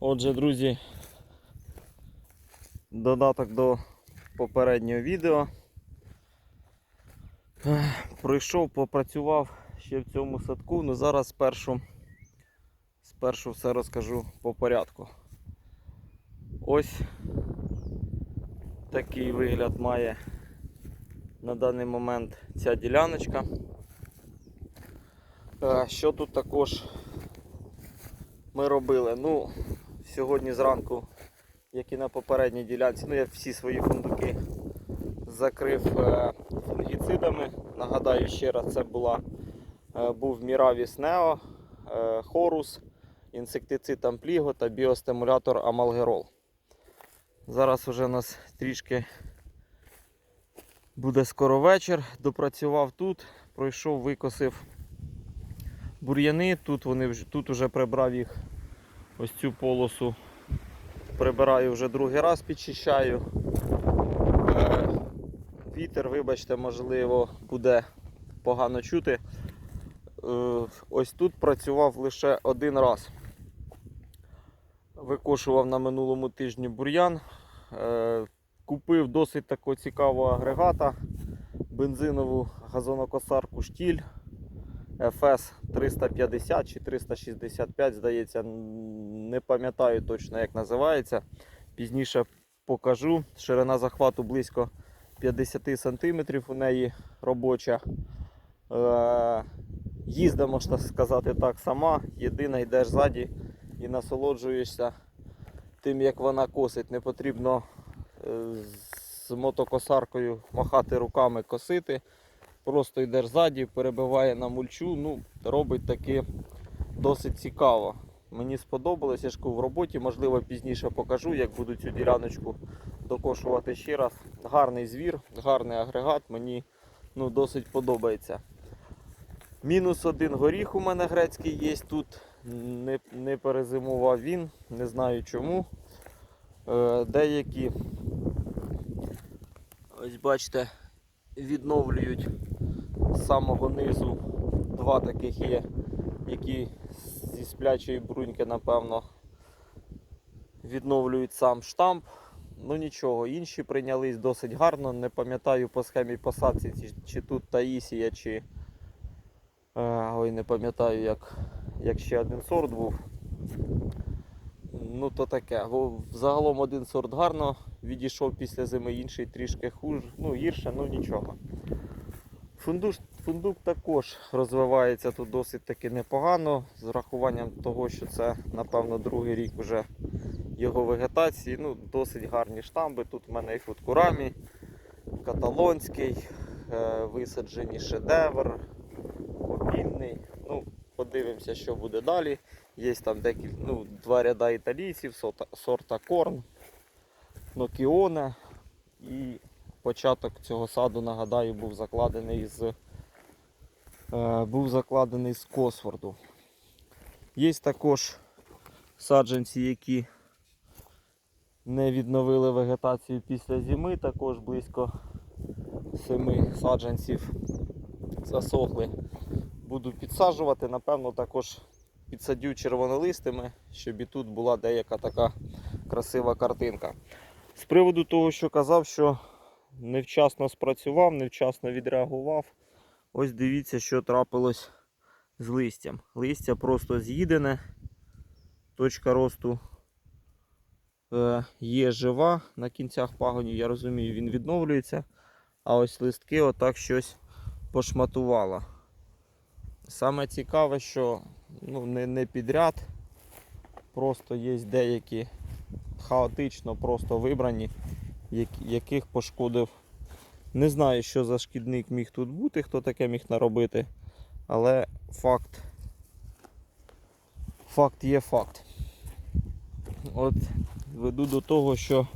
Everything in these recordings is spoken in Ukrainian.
Отже, друзі, додаток до попереднього відео. Ех, Пройшов, попрацював ще в цьому садку, ну зараз спершу, спершу все розкажу по порядку. Ось такий вигляд має на даний момент ця діляночка. Е, Що тут також ми робили? Ну, сьогодні зранку, як і на попередній ділянці, ну я всі свої фундуки закрив е, фунгіцидами. Нагадаю ще раз, це була, е, був Міравіс Нео, е, Хорус, інсектицид Ампліго та біостимулятор Амалгерол. Зараз вже у нас трішки буде скоро вечір. Допрацював тут, пройшов, викосив бур'яни. Тут вони тут вже прибрав їх ось цю полосу. Прибираю вже другий раз, підчищаю. Е, Вітер, вибачте, можливо, буде погано чути. Е, Ось тут працював лише один раз. Викошував на минулому тижні бур'ян. Е, Купив досить такого цікавого агрегата, бензинову газонокосарку штіль FS 350 чи 365, здається, не пам'ятаю точно, як називається. Пізніше покажу. Ширина захвату близько 50 см у неї робоча. Е, їздить, можна сказати так, сама. Єдине, йдеш ззаді і насолоджуєшся тим, як вона косить. Не потрібно е, з мотокосаркою махати руками косити. Просто йдеш ззаді, перебиває на мульчу. Ну, робить таки досить цікаво. Мені сподобалось, я ж в роботі, можливо, пізніше покажу, як буду цю діляночку докошувати ще раз. Гарний звір, гарний агрегат, мені ну, досить подобається. Мінус один горіх у мене грецький є тут. Не, не перезимував він, не знаю чому. Е, деякі, ось бачите, відновлюють з самого низу. Два таких є, які зі сплячої бруньки, напевно, відновлюють сам штамп. Ну нічого, інші прийнялись досить гарно. Не пам'ятаю по схемі посадці, чи, тут Таїсія, чи е, ой, не пам'ятаю, як, як ще один сорт був. Ну то таке. Загалом один сорт гарно відійшов після зими, інший трішки хуж, ну гірше, ну нічого. Фундук, фундук також розвивається тут досить таки непогано, з рахуванням того, що це, напевно, другий рік вже його вегетації. Ну, досить гарні штамби. Тут в мене і футкурамі, каталонський, е, висаджені шедевр, обільний. Ну, подивимося, що буде далі. Є там декілька, ну, два ряда італійців, сорта корн, нокіоне. І початок цього саду, нагадаю, був закладений з, е, був закладений з Косфорду. Є також саджанці, які не відновили вегетацію після зими, також близько семи саджанців засохли. Буду підсаджувати, напевно, також підсадю червонолистими, щоб і тут була деяка така красива картинка. З приводу того, що казав, що невчасно спрацював, невчасно відреагував. Ось дивіться, що трапилось з листям. Листя просто з'їдене, точка росту е, є жива на кінцях пагонів, я розумію, він відновлюється. А ось листки отак щось пошматувало. Саме цікаве, що ну, не, не підряд, просто є деякі хаотично просто вибрані, яких пошкодив. Не знаю, що за шкідник міг тут бути, хто таке міг наробити, але факт. Факт є факт. От веду до того, що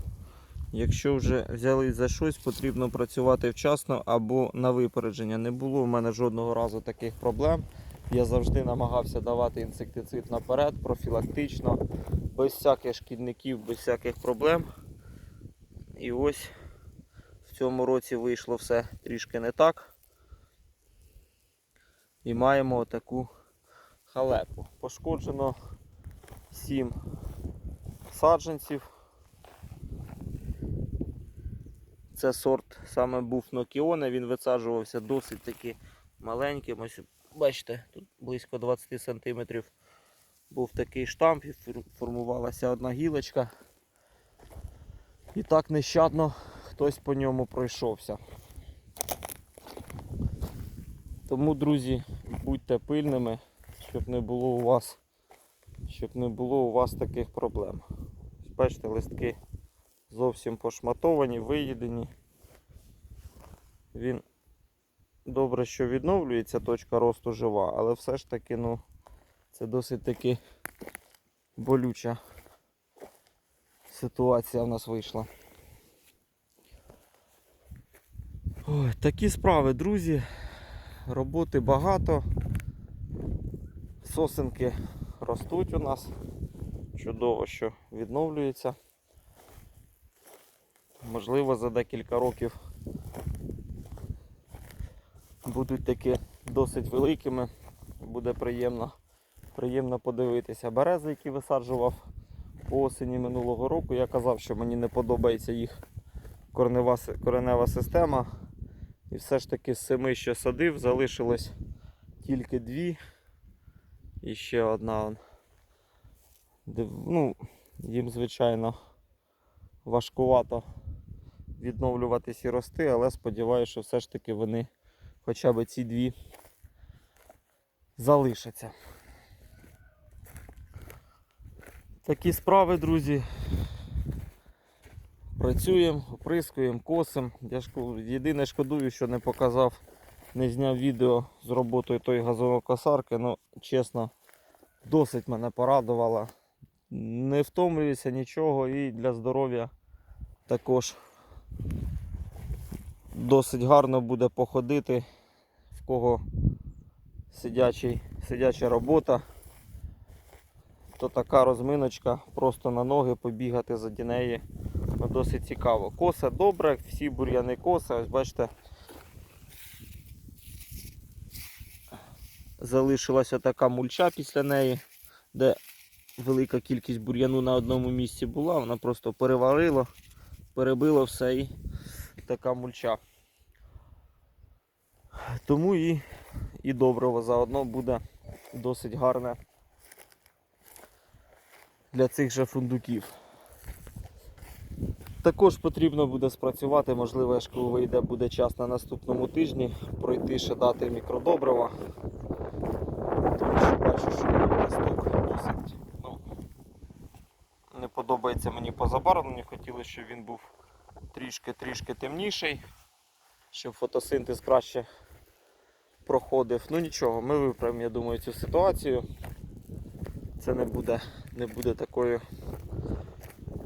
якщо вже взяли за щось, потрібно працювати вчасно або на випередження. Не було в мене жодного разу таких проблем. Я завжди намагався давати інсектицид наперед, профілактично, без всяких шкідників, без всяких проблем. І ось в цьому році вийшло все трішки не так. І маємо таку халепу. Пошкоджено 7 саджанців. Це сорт саме був Нокіоне, він висаджувався досить таки маленьким. Ось бачите, тут близько 20 см був такий штамп, і формувалася одна гілочка. І так нещадно хтось по ньому пройшовся. Тому, друзі, будьте пильними, щоб не було у вас, щоб не було у вас таких проблем. Бачите, листки зовсім пошматовані, виїдені. Він добре, що відновлюється, точка росту жива, але все ж таки, ну, це досить таки болюча ситуація в нас вийшла. Ой, такі справи, друзі. Роботи багато. Сосенки ростуть у нас. Чудово, що відновлюється. Можливо, за декілька років будуть таки досить великими. Буде приємно, приємно подивитися. Берези, які висаджував осені минулого року. Я казав, що мені не подобається їх коренева, коренева система. І все ж таки з семи, що садив, залишилось тільки дві. І ще одна. Ну, їм, звичайно, важкувато відновлюватись і рости, але сподіваюся, що все ж таки вони хоча б ці дві залишаться. Такі справи, друзі. Працюємо, оприскуємо, косимо. Я шко- єдине шкодую, що не показав, не зняв відео з роботою тої газонокосарки. Ну, чесно, досить мене порадувала. Не втомлююся нічого і для здоров'я також досить гарно буде походити, в кого сидячий, сидяча робота, то така розминочка, просто на ноги побігати заді неї. Ну, досить цікаво. Коса добре, всі бур'яни коса, ось бачите. Залишилася така мульча після неї, де велика кількість бур'яну на одному місці була, вона просто переварила, перебила все і така мульча. Тому і, і добриво заодно буде досить гарне для цих же фундуків. Також потрібно буде спрацювати, можливо, коли вийде буде час на наступному тижні, пройти ще дати мікродобрива. Тому що бачу, що листок досить ну, не подобається мені по. Хотілося, щоб він був трішки-трішки темніший, щоб фотосинтез краще проходив. Ну нічого, ми виправимо, я думаю, цю ситуацію. Це не буде, не буде такою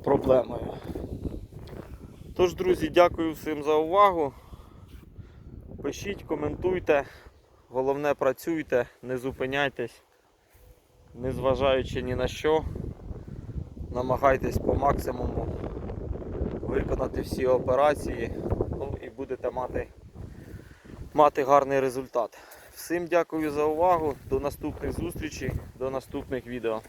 проблемою. Тож, друзі, дякую всім за увагу. Пишіть, коментуйте. Головне працюйте, не зупиняйтесь, незважаючи ні на що. Намагайтесь по максимуму виконати всі операції ну, і будете мати, мати гарний результат. Всім дякую за увагу. До наступних зустрічей, до наступних відео.